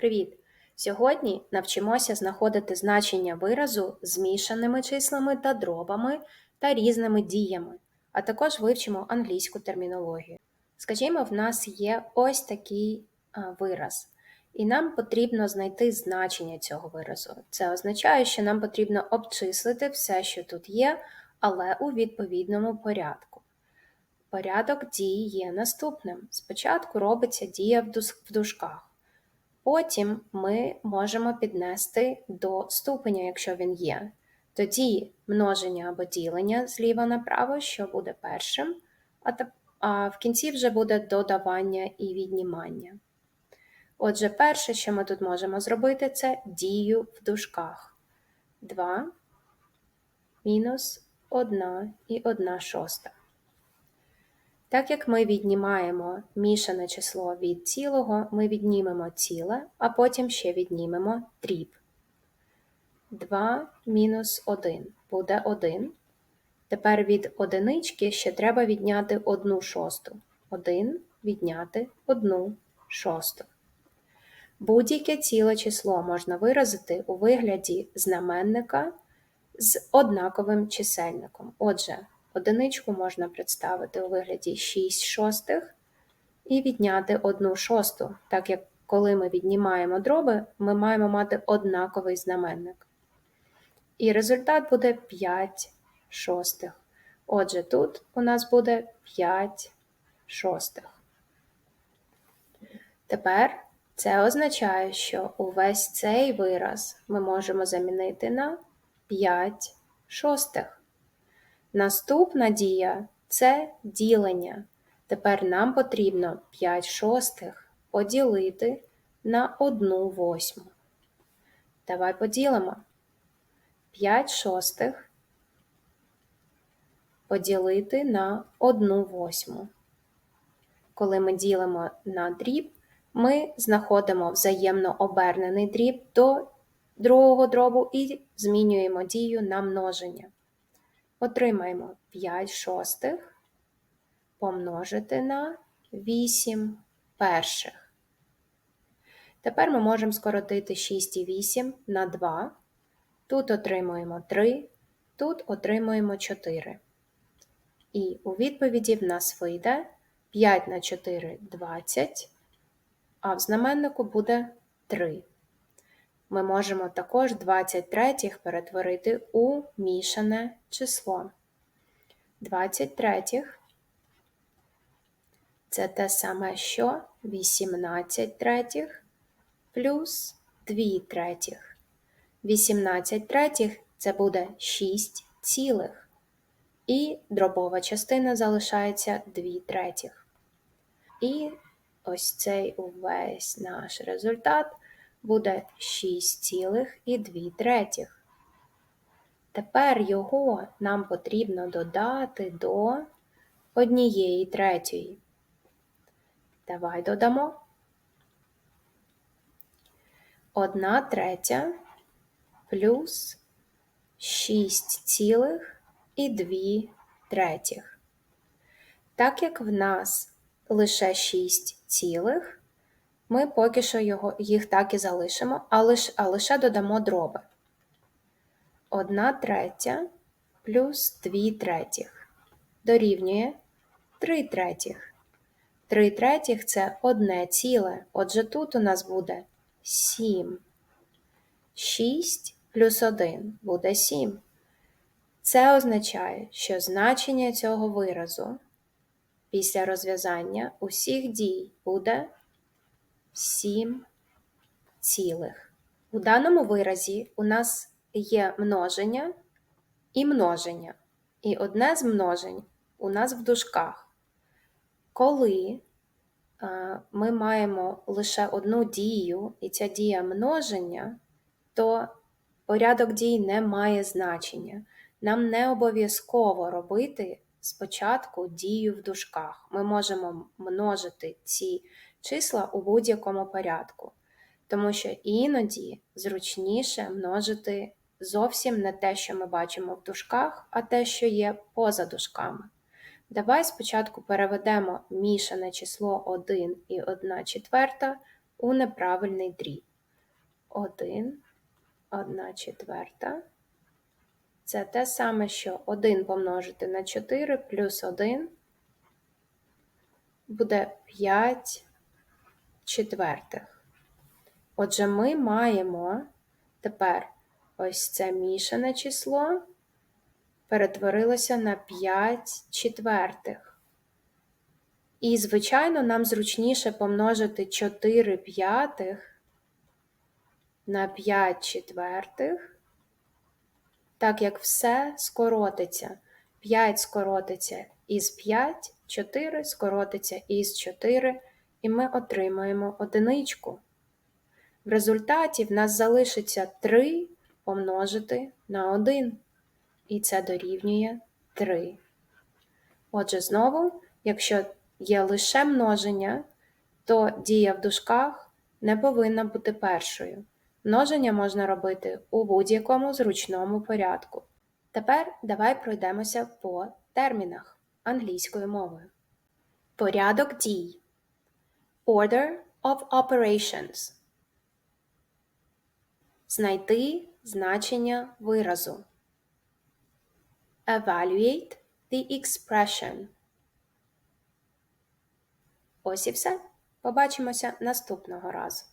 Привіт! Сьогодні навчимося знаходити значення виразу змішаними числами та дробами та різними діями, а також вивчимо англійську термінологію. Скажімо, в нас є ось такий вираз, і нам потрібно знайти значення цього виразу. Це означає, що нам потрібно обчислити все, що тут є, але у відповідному порядку. Порядок дій є наступним. Спочатку робиться дія в дужках. Потім ми можемо піднести до ступеня, якщо він є. Тоді множення або ділення зліва направо, що буде першим, а, в кінці вже буде додавання і віднімання. Отже, перше, що ми тут можемо зробити, це дію в дужках. 2 мінус 1 і 1 шоста. Так як ми віднімаємо мішане число від цілого, ми віднімемо ціле, а потім ще віднімемо дріб. 2 мінус 1 буде 1. Тепер від одинички ще треба відняти 1 шосту. 1 відняти 1 шосту. Будь-яке ціле число можна виразити у вигляді знаменника з однаковим чисельником. Отже, одиничку можна представити у вигляді 6 шостих і відняти 1 шосту, так як коли ми віднімаємо дроби, ми маємо мати однаковий знаменник. І результат буде 5 шостих. Отже, тут у нас буде 5 шостих. Тепер це означає, що увесь цей вираз ми можемо замінити на 5 шостих. Наступна дія це ділення. Тепер нам потрібно 5 шостих поділити на 1 восьму. Давай поділимо. 5 шостих поділити на 1 восьму. Коли ми ділимо на дріб, ми знаходимо взаємно обернений дріб до другого дробу і змінюємо дію на множення. Отримаємо 5 шостих помножити на 8 перших. Тепер ми можемо скоротити 6 і 8 на 2. Тут отримуємо 3, тут отримуємо 4. І у відповіді в нас вийде 5 на 4 – 20, а в знаменнику буде 3. Ми можемо також 23 перетворити у мішане число. 23 це те саме, що 18 третіх плюс 2 третіх. 18 третіх це буде 6 цілих. І дробова частина залишається 2 третіх. І ось цей увесь наш результат буде 6,2 третіх. Тепер його нам потрібно додати до однієї третьої. Давай додамо. Одна третя плюс 6,2 третіх. Так як в нас лише 6 цілих, ми поки що його, їх так і залишимо, а лише, а лише додамо дроби. 1 третя плюс 2 третіх дорівнює 3 третіх. 3 третіх це одне ціле, отже тут у нас буде 7. 6 плюс 1 буде 7. Це означає, що значення цього виразу після розв'язання усіх дій буде 7 цілих. У даному виразі у нас є множення і множення. І одне з множень у нас в дужках. Коли е, ми маємо лише одну дію, і ця дія множення, то порядок дій не має значення. Нам не обов'язково робити спочатку дію в дужках. Ми можемо множити ці числа у будь-якому порядку, тому що іноді зручніше множити зовсім не те, що ми бачимо в дужках, а те, що є поза дужками. Давай спочатку переведемо мішане число 1 і 1 четверта у неправильний дріб. 1, 1 четверта. Це те саме, що 1 помножити на 4 плюс 1 буде 5 четвертих. Отже, ми маємо тепер ось це мішане число перетворилося на 5 четвертих. І, звичайно, нам зручніше помножити 4 п'ятих на 5 четвертих, так як все скоротиться. 5 скоротиться із 5, 4 скоротиться із 4, і ми отримаємо одиничку. В результаті в нас залишиться 3 помножити на 1, і це дорівнює 3. Отже, знову, якщо є лише множення, то дія в дужках не повинна бути першою. Множення можна робити у будь-якому зручному порядку. Тепер давай пройдемося по термінах англійською мовою. Порядок дій. Order of operations. Знайти значення виразу. Evaluate the expression. Ось і все. Побачимося наступного разу.